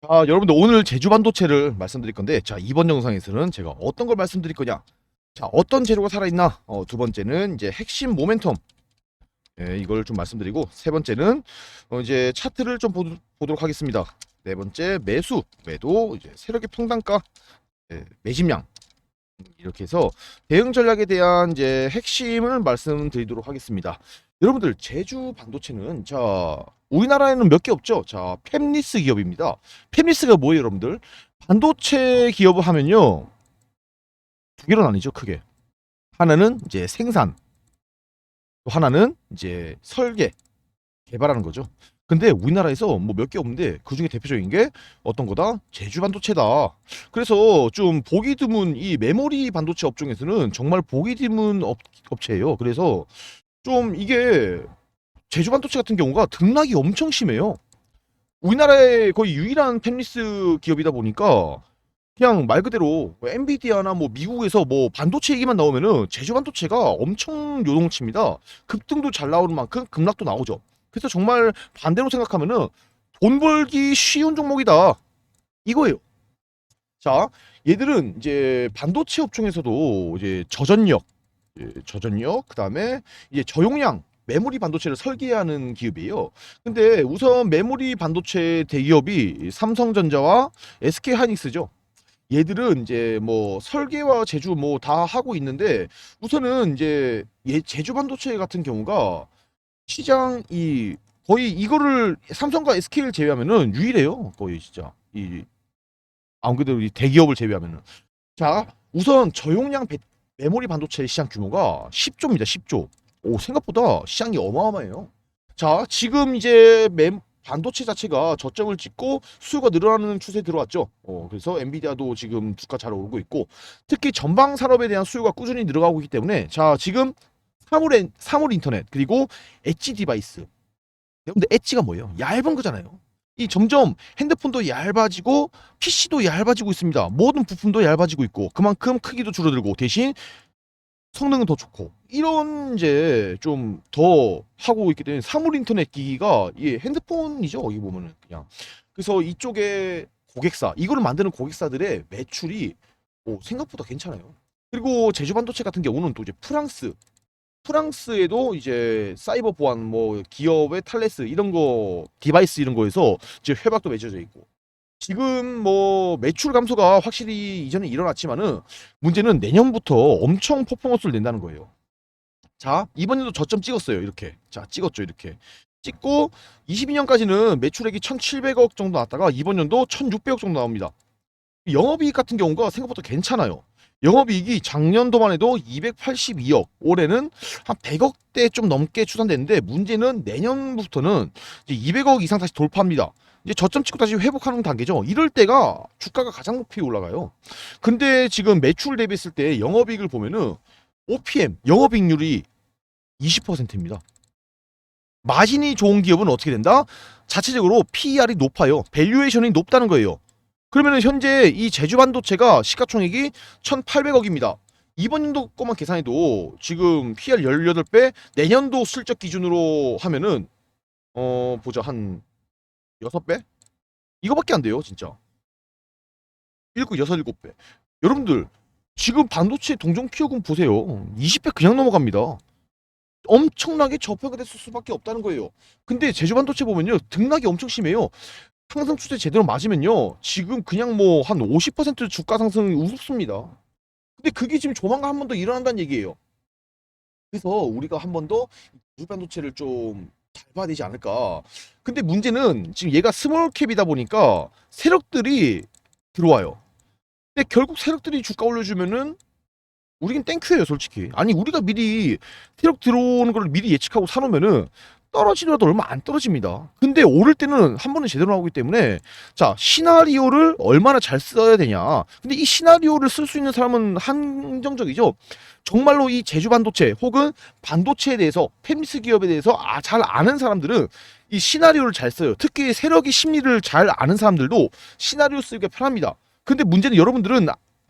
자, 여러분들 오늘 제주 반도체를 말씀드릴 건데, 자 이번 영상에서는 제가 어떤 걸 말씀드릴 거냐, 자 어떤 재료가 살아있나, 어, 두 번째는 이제 핵심 모멘텀, 예, 이걸 좀 말씀드리고, 세 번째는 어, 이제 차트를 좀 보, 보도록 하겠습니다. 네 번째 매수, 매도, 이제 세력의 평단가, 예, 매집량. 이렇게 해서 대응 전략에 대한 이제 핵심을 말씀드리도록 하겠습니다. 여러분들 제주 반도체는 자 우리나라에는 몇 개 없죠. 자 펩리스 기업입니다. 펩리스가 뭐예요, 여러분들? 반도체 기업을 하면요 두 개로 나뉘죠, 크게. 하나는 이제 생산, 또 하나는 이제 설계, 개발하는 거죠. 근데 우리나라에서 뭐 몇 개 없는데 그 중에 대표적인 게 어떤 거다? 제주 반도체다. 그래서 좀 보기 드문 이 메모리 반도체 업종에서는 정말 보기 드문 업, 업체예요. 그래서 좀 이게 제주 반도체 같은 경우가 등락이 엄청 심해요. 우리나라의 거의 유일한 펜리스 기업이다 보니까 그냥 말 그대로 뭐 엔비디아나 뭐 미국에서 뭐 반도체 얘기만 나오면은 제주 반도체가 엄청 요동칩니다. 급등도 잘 나오는 만큼 급락도 나오죠. 그래서 정말 반대로 생각하면은 돈 벌기 쉬운 종목이다. 이거예요. 자, 얘들은 이제 반도체 업종에서도 이제 저전력, 예, 저전력, 그 다음에 이제 저용량 메모리 반도체를 설계하는 기업이에요. 근데 우선 메모리 반도체 대기업이 삼성전자와 SK 하이닉스죠. 얘들은 이제 뭐 설계와 제조 뭐 다 하고 있는데 우선은 이제 얘 제주 반도체 같은 경우가 시장이 거의 이거를 삼성과 SK를 제외하면은 유일해요. 거의 진짜 이 아무래도 이 대기업을 제외하면은 자 우선 저용량 배- 메모리 반도체 시장 규모가 10조입니다. 10조. 오 생각보다 시장이 어마어마해요. 자 지금 이제 매, 반도체 자체가 저점을 찍고 수요가 늘어나는 추세에 들어왔죠. 어, 그래서 엔비디아도 지금 주가 잘 오르고 있고 특히 전방 산업에 대한 수요가 꾸준히 늘어가고 있기 때문에 자 지금 사물 엔- 사물 인터넷 그리고 엣지 디바이스 여러분들 엣지가 뭐예요? 얇은 거잖아요. 이 점점 핸드폰도 얇아지고 PC도 얇아지고 있습니다. 모든 부품도 얇아지고 있고 그만큼 크기도 줄어들고 대신 성능은 더 좋고 이런 이제 좀 더 하고 있기 때문에 사물 인터넷 기기가 이 핸드폰이죠 여기 보면은 그냥 그래서 이쪽에 고객사 이거를 만드는 고객사들의 매출이 오, 생각보다 괜찮아요. 그리고 제주 반도체 같은 경우는 또 이제 프랑스 프랑스에도 이제 사이버 보안 뭐 기업의 탈레스 이런 거 디바이스 이런 거에서 이제 협약도 맺어져 있고 지금 뭐 매출 감소가 확실히 이전에 일어났지만은 문제는 내년부터 엄청 퍼포먼스를 낸다는 거예요. 자 이번에도 저점 찍었어요 이렇게 자 찍었죠 이렇게 찍고 22년까지는 매출액이 1,700억 정도 나왔다가 이번 연도 1,600억 정도 나옵니다. 영업이익 같은 경우가 생각보다 괜찮아요. 영업이익이 작년도만 해도 282억, 올해는 한 100억대 좀 넘게 추산됐는데 문제는 내년부터는 이제 200억 이상 다시 돌파합니다. 이제 저점 찍고 다시 회복하는 단계죠. 이럴 때가 주가가 가장 높이 올라가요. 근데 지금 매출 대비했을 때 영업이익을 보면은 OPM 영업이익률이 20%입니다. 마진이 좋은 기업은 어떻게 된다? 자체적으로 PER이 높아요. 밸류에이션이 높다는 거예요. 그러면은 현재 이 제주 반도체가 시가총액이 1,800억입니다. 이번 연도 거만 계산해도 지금 PR 18배, 내년도 실적 기준으로 하면은 어 보자 한 6배? 이거밖에 안 돼요, 진짜. 1, 9, 6, 7배. 여러분들 지금 반도체 동종 피어금 보세요. 20배 그냥 넘어갑니다. 엄청나게 저평가 됐을 수밖에 없다는 거예요. 근데 제주 반도체 보면요. 등락이 엄청 심해요. 상승 추세 제대로 맞으면요. 지금 그냥 뭐 한 50% 주가 상승이 우습습니다. 근데 그게 지금 조만간 한 번 더 일어난다는 얘기예요. 그래서 우리가 한 번더 반도체를 좀 잘 봐야 되지 않을까. 근데 문제는 지금 얘가 스몰 캡이다 보니까 세력들이 들어와요. 근데 결국 세력들이 주가 올려주면은 우리긴 땡큐예요, 솔직히. 아니 우리가 미리 세력 들어오는 걸 미리 예측하고 사놓으면은 떨어지더라도 얼마 안 떨어집니다. 근데 오를 때는 한 번은 제대로 나오기 때문에 자 시나리오를 얼마나 잘 써야 되냐. 근데 이 시나리오를 쓸 수 있는 사람은 한정적이죠. 정말로 이 제주 반도체 혹은 반도체에 대해서 펜미스 기업에 대해서 아, 잘 아는 사람들은 이 시나리오를 잘 써요. 특히 세력의 심리를 잘 아는 사람들도 시나리오 쓰기가 편합니다. 근데 문제는 여러분들은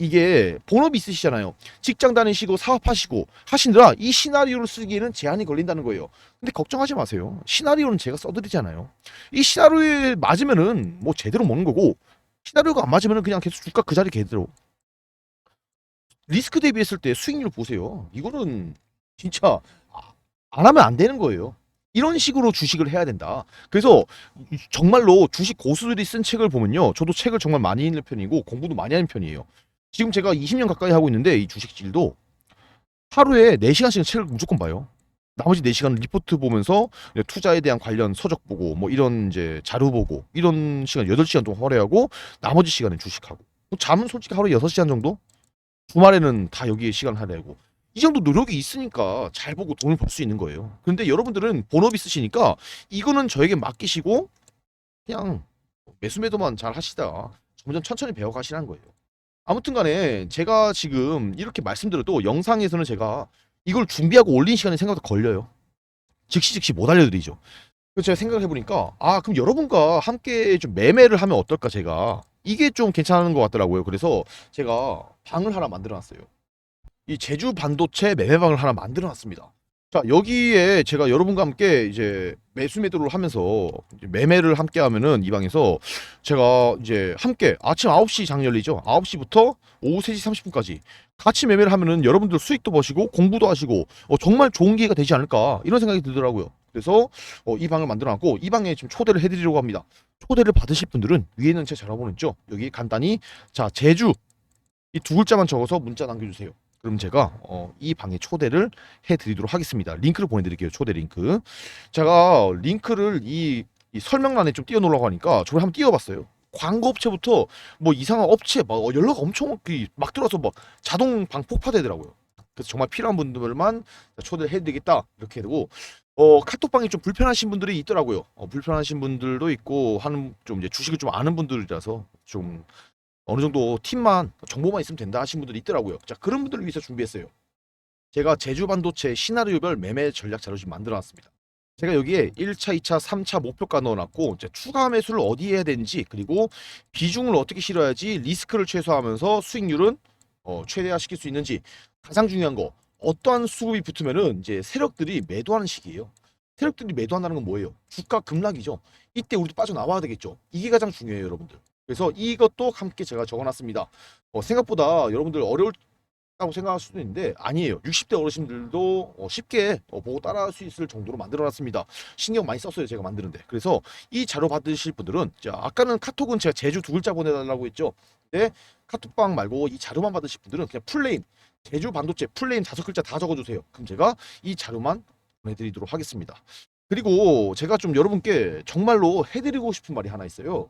이게 본업이 있으시잖아요. 직장 다니시고 사업하시고 하시느라 이 시나리오를 쓰기에는 제한이 걸린다는 거예요. 근데 걱정하지 마세요. 시나리오는 제가 써드리잖아요. 이 시나리오에 맞으면은 뭐 제대로 먹는 거고 시나리오가 안 맞으면은 그냥 계속 주가 그 자리 그대로. 리스크 대비했을 때 수익률 보세요. 이거는 진짜 아- 안 하면 안 되는 거예요. 이런 식으로 주식을 해야 된다. 그래서 정말로 주식 고수들이 쓴 책을 보면요. 저도 책을 정말 많이 읽는 편이고 공부도 많이 하는 편이에요. 지금 제가 20년 가까이 하고 있는데 이 주식질도 하루에 4시간씩 책을 무조건 봐요. 나머지 4시간은 리포트 보면서 투자에 대한 관련 서적 보고 뭐 이런 이제 자료 보고 이런 시간 8시간 동안 허례하고 나머지 시간은 주식하고 뭐 잠은 솔직히 하루에 6시간 정도? 주말에는 다 여기에 시간 할애하고 이 정도 노력이 있으니까 잘 보고 돈을 벌 수 있는 거예요. 근데 여러분들은 본업 있으시니까 이거는 저에게 맡기시고 그냥 매수 매도만 잘 하시다가 점점 천천히 배워 가시라는 거예요. 아무튼 간에 제가 지금 이렇게 말씀드려도 영상에서는 제가 이걸 준비하고 올린 시간이 생각보다 걸려요. 즉시 즉시 못 알려드리죠. 그래서 제가 생각을 해보니까 아 그럼 여러분과 함께 좀 매매를 하면 어떨까 제가 이게 좀 괜찮은 것 같더라고요. 그래서 제가 방을 하나 만들어놨어요. 이 제주 반도체 매매방을 하나 만들어놨습니다. 자 여기에 제가 여러분과 함께 이제 매수 매도를 하면서 매매를 함께 하면은 이 방에서 제가 이제 함께 아침 9시 장 열리죠. 9시부터 오후 3시 30분까지 같이 매매를 하면은 여러분들 수익도 버시고 공부도 하시고 어, 정말 좋은 기회가 되지 않을까 이런 생각이 들더라고요. 그래서 어, 이 방을 만들어놨고 이 방에 지금 초대를 해드리려고 합니다. 초대를 받으실 분들은 위에 있는 제 전화번호 있죠. 여기 간단히 자 제주 이 두 글자만 적어서 문자 남겨주세요. 그럼 제가 어, 이 방에 초대를 해드리도록 하겠습니다. 링크를 보내드릴게요. 초대 링크. 제가 링크를 이, 이 설명란에 좀 띄워놓으려고 하니까 저를 한번 띄워봤어요. 광고 업체부터 뭐 이상한 업체 막 연락 엄청 그막 들어와서 막 자동 방 폭파되더라고요. 그래서 정말 필요한 분들만 초대를 해드리겠다 이렇게 되고 어 카톡방이 좀 불편하신 분들이 있더라고요. 어, 불편하신 분들도 있고 하는 좀 이제 주식을 좀 아는 분들이라서 좀 어느 정도 팀만 정보만 있으면 된다 하신 분들이 있더라고요. 자 그런 분들을 위해서 준비했어요. 제가 제주 반도체 시나리오별 매매 전략 자료 지금 만들어놨습니다. 제가 여기에 1차, 2차, 3차 목표가 넣어놨고 이제 추가 매수를 어디에 해야 되는지 그리고 비중을 어떻게 실어야지 리스크를 최소화하면서 수익률은 어, 최대화시킬 수 있는지 가장 중요한 거 어떠한 수급이 붙으면은 이제 세력들이 매도하는 시기예요. 세력들이 매도한다는 건 뭐예요? 주가 급락이죠. 이때 우리도 빠져나와야 되겠죠. 이게 가장 중요해요, 여러분들. 그래서 이것도 함께 제가 적어놨습니다. 어, 생각보다 여러분들 어려울다고 생각할 수도 있는데 아니에요. 60대 어르신들도 어, 쉽게 어, 보고 따라할 수 있을 정도로 만들어놨습니다. 신경 많이 썼어요, 제가 만드는데. 그래서 이 자료 받으실 분들은 자 아까는 카톡은 제가 제주 두 글자 보내달라고 했죠. 근데 카톡방 말고 이 자료만 받으실 분들은 그냥 풀네임 제주 반도체 풀네임 다섯 글자 다 적어주세요. 그럼 제가 이 자료만 보내드리도록 하겠습니다. 그리고 제가 좀 여러분께 정말로 해드리고 싶은 말이 하나 있어요.